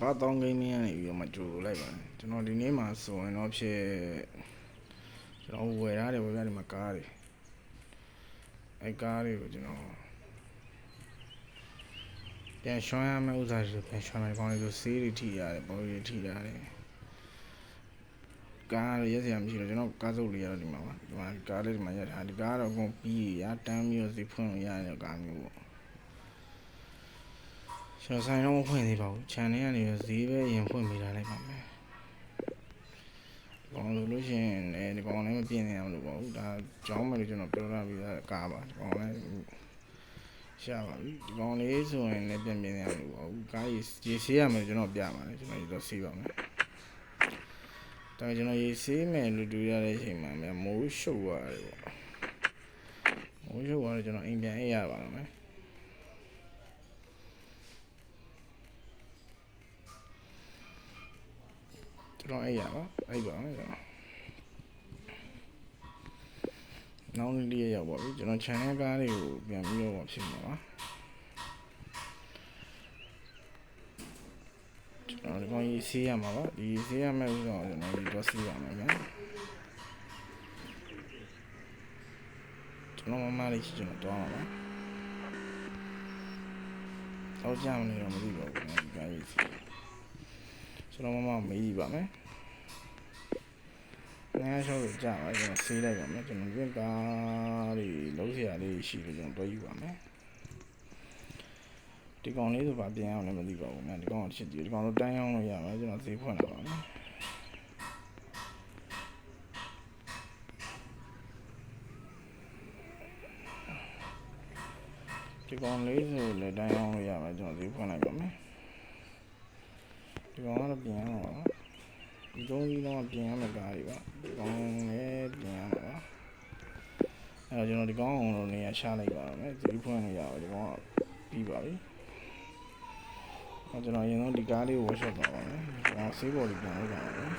ဘာတောင်းကိန်းမင်းကနေပြီးတော့မှကြိုလိုက်ပါတယ်ကျွန်တော်ဒီနေ့မှာဆိုရင်တော့ဖြစ်ကျွန်တော်ဝယ်ထားတယ်ဝယ်ထားတယ်မှာကားတွေအဲကားတွေကိုကျွန်တော်ပြန်ရှွှမ်းရမယ့်ဥစ္စာတွေပြန်ရှွှမ်းမယ်ကောင်းလေးဆိုဆေးတွေထိရတယ်ဘော်တွေထိရတယ်ကားရရက်စရာမရှိတော့ကျွန်တော်ကားစုပ်လေးရတော့ဒီမှာပါဒီမှာကားလေးဒီမှာရက်ထားဒီကားကတော့အကုန်ပြီးရတန်းပြီးတော့စီဖွင့်လို့ရတဲ့ကားမျိုးပေါ့ ကျွန်တော်ဆိုင်တော့မဖွင့်သေးပါဘူး channel ကနေတော့ဈေးပဲရင်ဖွင့်ပေးထားလိုက်ပါမယ်။ကောင်းလို့လို့ရှိရင်လည်းဒီကောင်လည်းမပြင်းနေအောင်လို့ပေါ့။ဒါကြောင်းမယ်လို့ကျွန်တော်ပြောထားပြီးသားကားပါဒီကောင်လည်းရှာပါပြီဒီကောင်လေးဆိုရင်လည်းပြန်ပြင်းနေအောင်လို့ပေါ့။ကားကြီးရေဆေးရမယ်ကျွန်တော်ပြပါမယ်ကျွန်တော်ရေတော့ဆေးပါမယ်။ဒါကျွန်တော်ရေဆေးမယ်လို့တွေ့ရတဲ့အချိန်မှာမြန်မိုးရှုပ်သွားတယ်ပေါ့။မိုးရှုပ်သွားတော့ကျွန်တော်အိမ်ပြန်အိပ်ရပါတော့မယ်။ ကျွန်တော်အဲ့ရပါအဲ့ပါမယ်ကျွန်တော်နောက်နေ့လေးရောက်ပါပြီကျွန်တော် channel ကားလေးကိုပြန်ပြီးတော့ဖြစ်မှာပါကျွန်တော်ဒီကောင်ရေးဆေးရမှာပါဒီဆေးရမယ့်ဥစ္စာကိုကျွန်တော်ဒီတော့ဆေးပါမယ်ဗျာကျွန်တော်မမလေးရှိကျွန်တော်တောင်းပါပါတော့ကြမနေတော့မသိပါဘူးဒီကားရေးဆေး ကျွန်တော်မမမေးကြည့်ပါမယ်။ငါရှောက်ကိုကြာပါကျွန်တော်ဆေးလိုက်ပါမယ်ကျွန်တော်ပြင်ကားတွေလုံးစရာလေးရှိလို့ကျွန်တော်တွဲယူပါမယ်။ဒီကောင်လေးဆိုပါပြင်အောင်လည်းမသိပါဘူး။ငါဒီကောင်ကိုချစ်ကြည့်ဒီကောင်တော့တန်းအောင်လို့ရပါတယ်ကျွန်တော်ဈေးဖွင့်လာပါမယ်။ဒီကောင်လေးဆိုလည်းတန်းအောင်လို့ရပါတယ်ကျွန်တော်ဈေးဖွင့်လိုက်ပါမယ်။ဒီ ကောင်ကတော့ပြင်ရမှာပါဒီသုံးကြီးတော့ပြင်ရမယ့်ကားတွေပါဒီကောင်လည်းပြင်ရမှာပါအဲတော့ကျွန်တော်ဒီကောင်အောင်လို့နေရာရှာလိုက်ပါမယ်ဒီဖွင့်နေရအောင်ဒီကောင်ကပြီးပါပြီအဲကျွန်တော်အရင်ဆုံးဒီကားလေးကိုဝတ်ရှော့ပါပါမယ်ဒီကောင်ဆေးဘော်လေးပြန်လုပ်ပါမယ်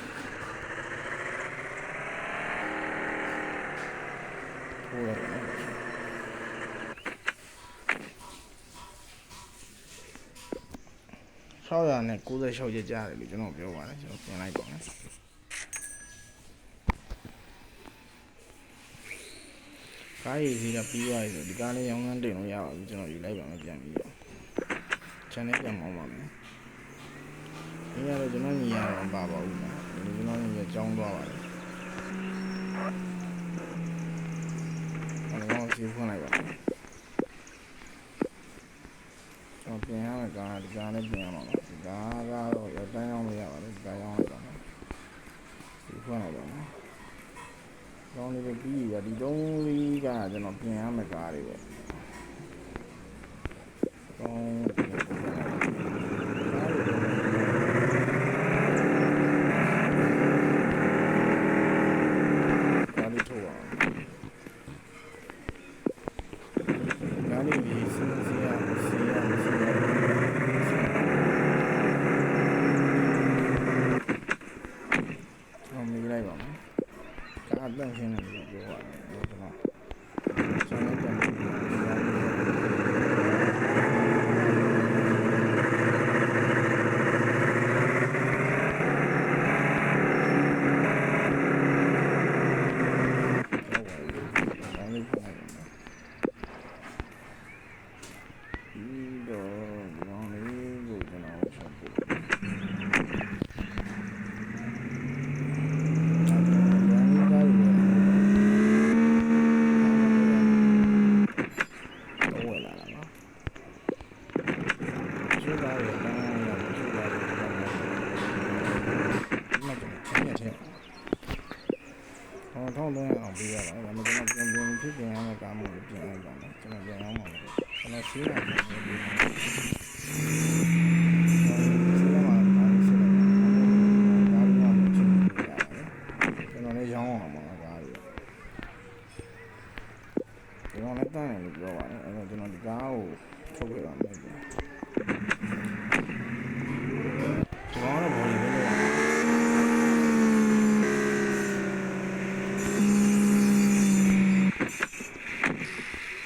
ထိုးလိုက်ပါမယ် 600နဲ့96ရက်ကြားတယ်လို့ကျွန်တော်ပြောပါတယ်ကျွန်တော်ပြင်လိုက်ပါမယ်ကားရည်စီးကပြီးသွားပြီဆိုဒီကားလေးရောင်းကန်းတင်လို့ရပါပြီကျွန်တော်ယူလိုက်ပါမယ်ပြန်ပြီးတော့ channel ပြန်မောင်းပါမယ်ဒီရတော့ကျွန်တော်ညီရတော့မပါပါဘူးနော်ဒီကျွန်တော်ညီရကြောင်းသွားပါတယ်အဲ့တော့စီးဖွင့်လိုက်ပါမယ်ကျွန်တော်ပြင်ရမယ်ကားဒီကားလေးပြင်ရမှာပါ ဒီကားကတော့ရတန်းရောင်းလို့ရပါတယ်ဒီကားရောင်းလိုက်ပါမယ်ဒီဖွင့်လိုက်ပါမယ်ကောင်းလေးပဲပြီးရဒီတုံးလေးကကျွန်တော်ပြင်ရမယ်ကားတွေပဲကောင်း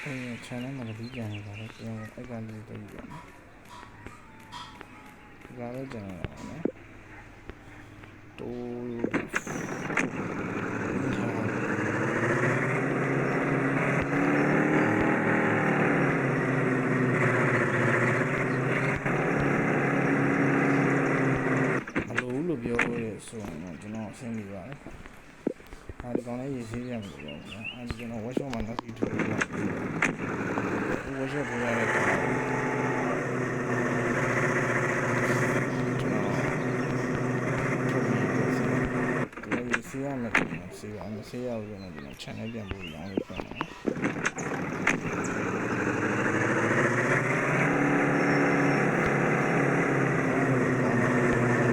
အဲ channel မှာလည်းကြံနေတာလေကျွန်တော်အဲ့ကနေတိတ်ပြန်ဒီကလည်းကြံနေတာနော်တိုးလို့ပြောလို့ဆိုရင်တော့ကျွန်တော်အဆင်ပြေပါတယ် အဲဒီကောင်လေးရေးစည်းရမှာပေါ့နော်။အဲဒီကျွန်တော် workshop မှာနောက်ပြီးထုတ်လို့ရတယ်။ဒီ workshop ပေါ်ရတဲ့ကောင်ကျွန်တော်ထုတ်ပြီးတော့စီးရမယ်ကျွန်တော်စီးရအောင်စီးရအောင်ကျွန်တော်ဒီမှာ channel ပြန်ပို့ရောင်းလို့ပြန်တယ်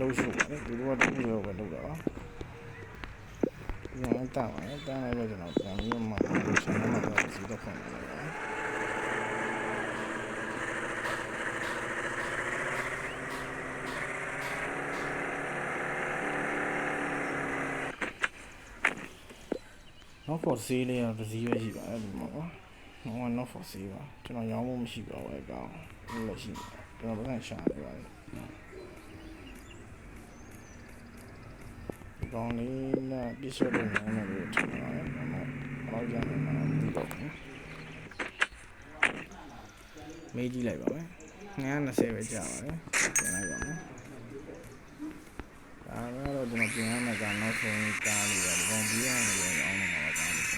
လို့ရှိတယ်ဒီလိုတော့ဒီလိုပဲလုပ်တာပါ ဒီမှာတာပါတာလည်းကျွန်တော်ပြန်ပြီးမှ channel မှာတော့စီးတော့ဖွင့်နေတယ်နောက် for sale လေးတော့တစ်စီးပဲရှိပါတယ်ဒီမှာပါ။ဟော not for sale ပါကျွန်တော်ရောင်းဖို့မရှိပါဘူးအကောင်။ဒီလိုရှိတယ်ကျွန်တော်ပြန်ရှာနေပါတယ်။ ဒီကောင်လေးနဲ့ပြည့်စုံတဲ့နာမည်ကိုထည့်ပါမယ်။ဘာမှဘာကြောင့်လဲမသိပါဘူး။မေးကြည့်လိုက်ပါမယ်။920ပဲကြာပါတယ်။ပြန်လိုက်ပါမယ်။ဒါကတော့ကျွန်တော်ပြင်ရမယ့်ကနောက်ဆုံးကားလေးပါဒီကောင်ပြီးရမယ်လို့အောင်းနေမှာပါကားလေး။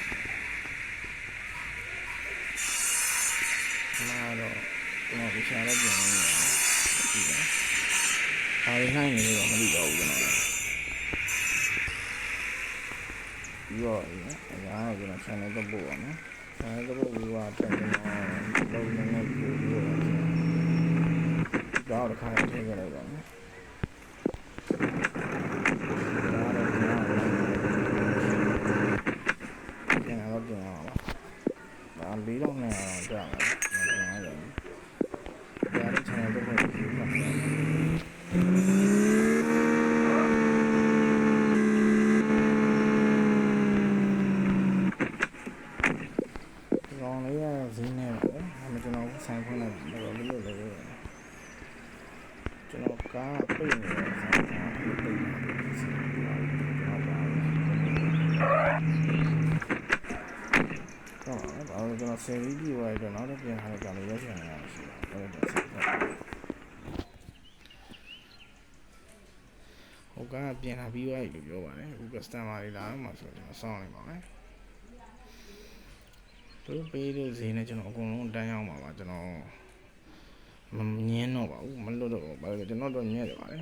မှာတော့ကျွန်တော်ဒီချာတော့ပြင်နေတယ်။ဒီက။ဘာလို့နိုင်နေလဲတော့မသိတော့ဘူးကျွန်တော်လည်း။ ပြီးတော့အဲဒါကကျွန်တော် channel တော့ပို့ပါမယ်။ channel တော့ပို့ပြီးတော့ပြန်ကျွန်တော်လုံးနေနေပို့ပြီးတော့ဒါတော့ခါရထည့်ခဲ့လိုက်ပါမယ်။ ပြန်တော့ပြန်ရအောင်ပါဒါလေးတော့နဲ့အောင်ကြာမှာပြန်ရတယ်ဒါလည်း channel တော့ပြန်ပြီးမှကောင်းလေးရဇင်းနေပဲအမကျွန်တော် ဆိုင်ဖွင့်လိုက်တော့လေးလို့လည်းကျွန်တော်ကားပိတ်နေတယ်ဆိုင်ကားပိတ်နေတယ်စီတော့ပါတော့ဘာလို့ကျွန်တော်ဆယ်ပြီးပြီးသွားပြီတော့နောက်တော့ပြန်ထားလိုက်ကြလို့ရောက်ချင်နေတာရှိတယ်အဲ့ဒါဆက်တော့ဟိုကပြန်လာပြီးသွားပြီလို့ပြောပါတယ်အခု customer တွေလာတော့မှဆိုတော့ကျွန်တော်စောင့်နေပါမယ် တို့ပေးတဲ့ဈေးနဲ့ကျွန်တော်အကုန်လုံးတန်းရောက်မှာပါကျွန်တော်မငင်းတော့ပါဘူးမလွတ်တော့ဘူးဘာလို့လဲကျွန်တော်တော့ညက်တယ်ပါလေ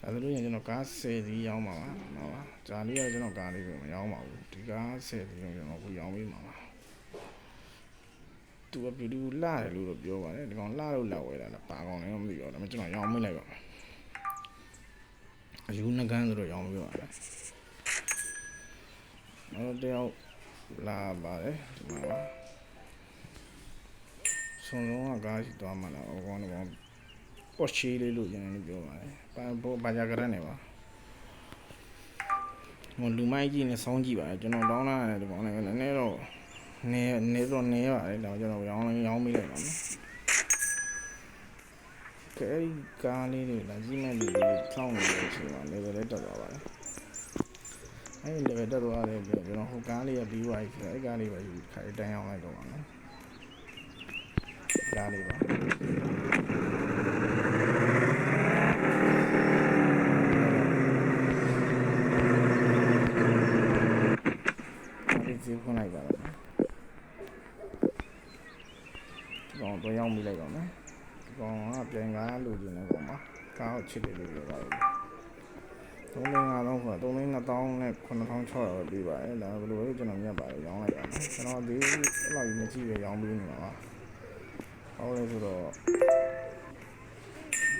ဒါဆိုလို့ရင်ကျွန်တော်ကား10စီးရောင်းပါပါဟုတ်ပါဂျာလေးကကျွန်တော်ကားလေးကိုမရောင်းပါဘူးဒီကား10စီးကိုကျွန်တော်ကိုရောင်းပေးမှာပါသူကဘီလူလာတယ်လို့တော့ပြောပါတယ်ဒီကောင်လာလို့လာဝဲတာလားပါကောင်လည်းမသိတော့ဒါပေမဲ့ကျွန်တော်ရောင်းမိလိုက်ပါမယ်အယူနှကန်းဆိုတော့ရောင်းပေးပါမယ်နောက်တစ်ယောက် လာပါတယ်ဒီမှာပါဆုံးလုံးကကားရှိသွားမှလားဟိုကောင်ကတော့ပေါ့ချီလေးလို့ကျွန်တော်ပြောပါတယ်ဘာဘောဘာကြကရနေပါဟိုလူမိုက်ကြီးနဲ့ဆောင်းကြည့်ပါတယ်ကျွန်တော်တောင်းလာတယ်ဒီကောင်လည်းနည်းနည်းတော့နေနေတော့နေပါတယ်တော့ကျွန်တော်ရောင်းရောင်းမိလိုက်ပါမယ်ကဲဒီကားလေးတွေလာကြည့်မဲ့လူတွေစောင့်နေတဲ့အချိန်မှာ level လေးတက်သွားပါတယ် အဲ့ဒီ level တက်သွားတဲ့အတွက်ကျွန်တော်ဟိုကားလေးကပြီးသွားပြီဆိုတော့အဲ့ကားလေးပဲယူခိုင်တန်းအောင်လိုက်တော့ပါမယ်ကားလေးပါဒီစီဖွင့်လိုက်ပါတော့ဒီကောင်တော့ရောက်မိလိုက်ပါမယ်ဒီကောင်ကပြန်ကားလိုချင်တဲ့ကောင်ပါကားကိုချစ်တယ်လို့ပြောပါတ ယ်သုံးလေးငါးလုံးဆိုတာသုံးလေးနှစ်တောင်းနဲ့9600ပဲပေးပါတယ်ဒါဘယ်လိုလဲကျွန်တော်မြတ်ပါတယ်ရောင်းလိုက်ပါမယ်ကျွန်တော်ဒီအဲ့လောက်ကြီးမကြည့်ရရောင်းပေးနေမှာပါဟုတ်လဲဆိုတော့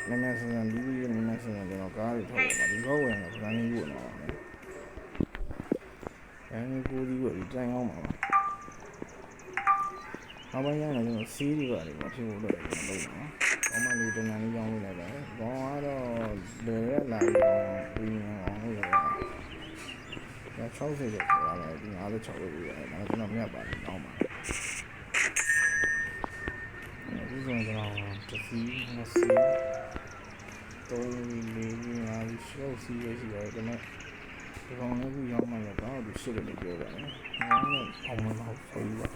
နည်းနည်းဆန်းဆန်းပြီးပြီးနည်းနည်းဆန်းဆန်းကျွန်တော်ကားတွေထုတ်ပါဒီကောဝင်တော့ခဏလေးပို့နေပါမယ်အဲဒီကိုဒီကိုဒီတန်းအောင်ပါပါနောက်ပိုင်းကျရင်ကျွန်တော်စီးတွေပါတယ်မဖြစ်ဘူးလို့ကျွန်တော်လုပ်တာ နော်ကောင်းမလေးတန်းလေးကြောင်းလို့လည်းပဲဘောင်းကတော့လေရက်လာပြီးတော့ပြီးရင်အောင်လို့ရတယ်ဒါ60ကျော်ဆိုတာလည်းဒီ56လို့ပြီးရတယ်ဒါကျွန်တော်မြတ်ပါတယ်တောင်းပါအခုဆိုရင်ကျွန်တော်တစ်စီးနှစ်စီးတစ်စီးပဲရှိတယ်ဒါပေမဲ့ဒီကောင်လည်းခုရောက်မှလည်းတော့သူရှစ်တယ်လို့ပြောပါတယ်။ငါလည်းအောင်မလို့ဆိုပြီးပါ။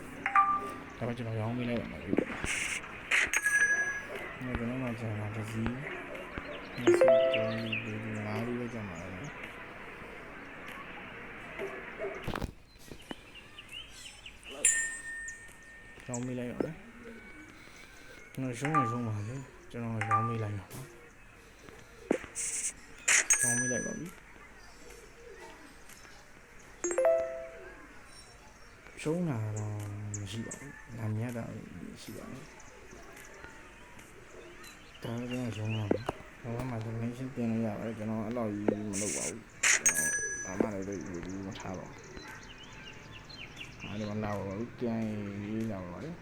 ဒါပေမဲ့ကျွန်တော်ရောင်းမိလိုက်ရမှာပြီ။ငါကျွန် တော်မှကျန်တာတစ်စီးနှစ်စီးကျော်ဒီငါးလေးပဲကျန်ပါတော့။ရောင်းမိလိုက်ရတယ်။ကျွန်တော်ရှုံးရင်ရှုံးပါလေ။ကျွန်တော်ရောင်းမိလိုက်ရပါ။ရောင်းမိလိုက်ပါပြီ။ရှုံးတာတော့မရှိပါဘူး။နာမည်ကတော့ရှိပါတယ်။ ဒါလည်းကျွန်တော်ရှုံးတာပါ။ဘာမှမလုပ်နေရှင်းတင်လို့ရပါတယ်ကျွန်တော်အဲ့လိုကြီးမလုပ်ပါဘူး။ကျွန်တော်ဘာမှလည်းလုပ်ယူမထားပါဘူး။အားလုံးလာပါဘူး။ကြံရေးလာပါလေ။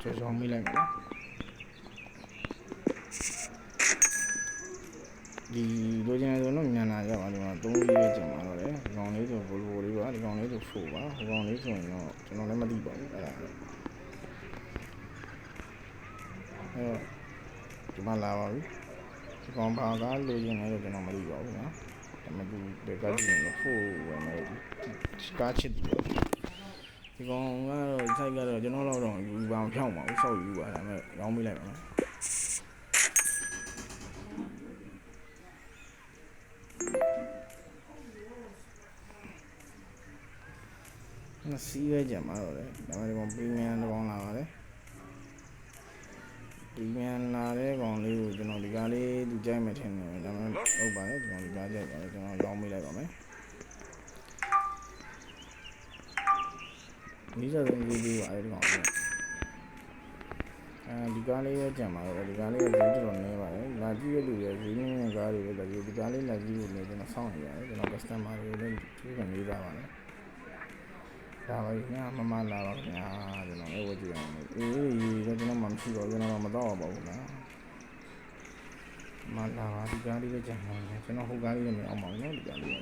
ကျော်ကျော်မိလိုက်မယ် ဒီလိုချင်တယ်ဆိုတော့မြန်လာကြပါဒီမှာသုံးလေးလေးကျန်ပါတော့လေဒီကောင်လေးဆိုဘလိုဘလေးပါဒီကောင်လေးဆိုဖိုးပါဒီကောင်လေးဆိုရင်တော့ကျွန်တော်လည်းမသိပါဘူးအဲ့ဒါအဲ့တော့ဒီမှာလာပါပြီဒီကောင်ဘာကားလိုချင်တယ်လို့ကျွန်တော်မသိပါဘူးနော်ဒါပေမဲ့ဒီဒီကားကြည့်ရင်ဖိုးဝင်မယ်ဒီကားချစ်တယ်ဒီကောင်ကတော့စိုက်ကတော့ကျွန်တော်တော့တော့ယူပါမဖြောင်းပါဘူးဆောက်ယူပါဒါပေမဲ့ရောင်းပေးလိုက်ပါမ ယ်မစီးပဲကြမှာတော့လေဒါပေမဲ့ဒီကောင်ပရီမီယံတစ်ကောင်လာပါတယ်ပရီမီယံလာတဲ့ကောင်လေးကိုကျွန်တော်ဒီကားလေးသူကြိုက်မှထင်တယ်ဒါပေမဲ့ဟုတ်ပါတယ်ဒီကောင်ဒီကားကြိုက်ပါတယ်ကျွန်တော်ရောင်းပေးလိုက်ပါမယ်နီးစပ်ဆုံးကြီးကြီးပါအဲဒီကောင်ကအဲဒီကားလေးပဲကြံပါတော့ဒီကားလေးကဈေးတော်တော်နည်းပါတယ်လာကြည့်ရလူရဲ့ဈေးနည်းနည်းကားတွေပဲလာကြည့်ဒီကားလေးလာကြည့်လို့လည်းကျွန်တော်စောင့်နေရတယ်ကျွန်တော် customer တွေလည်းသူကနေသားပါလေ ဒါပါကြီးညာမမလာပါခင်ဗျာကျွန်တော်အဲ့ဝကြည့်အောင်အေးကျွန်တော်မှမရှိတော့ကျွန်တော်မတော့ပါဘူးနော်မလာပါဒီကားလေးပဲကြံပါမယ်ကျွန်တော်ဟိုကားလေးလည်းမအောင်ပါဘူးနော်ဒီကားလေး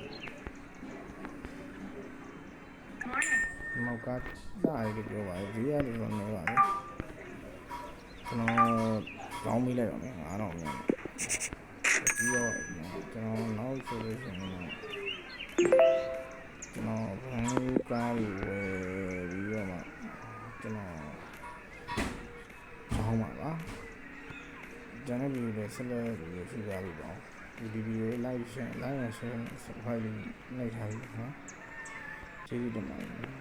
မောက်ကတားရည်ပြောပါဈေးရတယ်ဆိုနေပါလေကျွန်တော်ကောင်းမိလိုက်ပါမယ်9000မြန်ပြီးတော့ကျွန်တော်နောက်ဆိုလို့ရှိရင် ကျွန်တော်ဘန်ကားလေးဝယ်ပြီးတော့မှကျွန်တော်ဆောင်းပါပါကျွန်တော်ဒီလိုဆက်လက်ပြီးဖြူပါလို့ပေါ့ဒီဗီဒီယို live share live share ဖိုင်လေးနှိပ်ထားပြီနော်ကျေးဇူးတင်ပါတယ်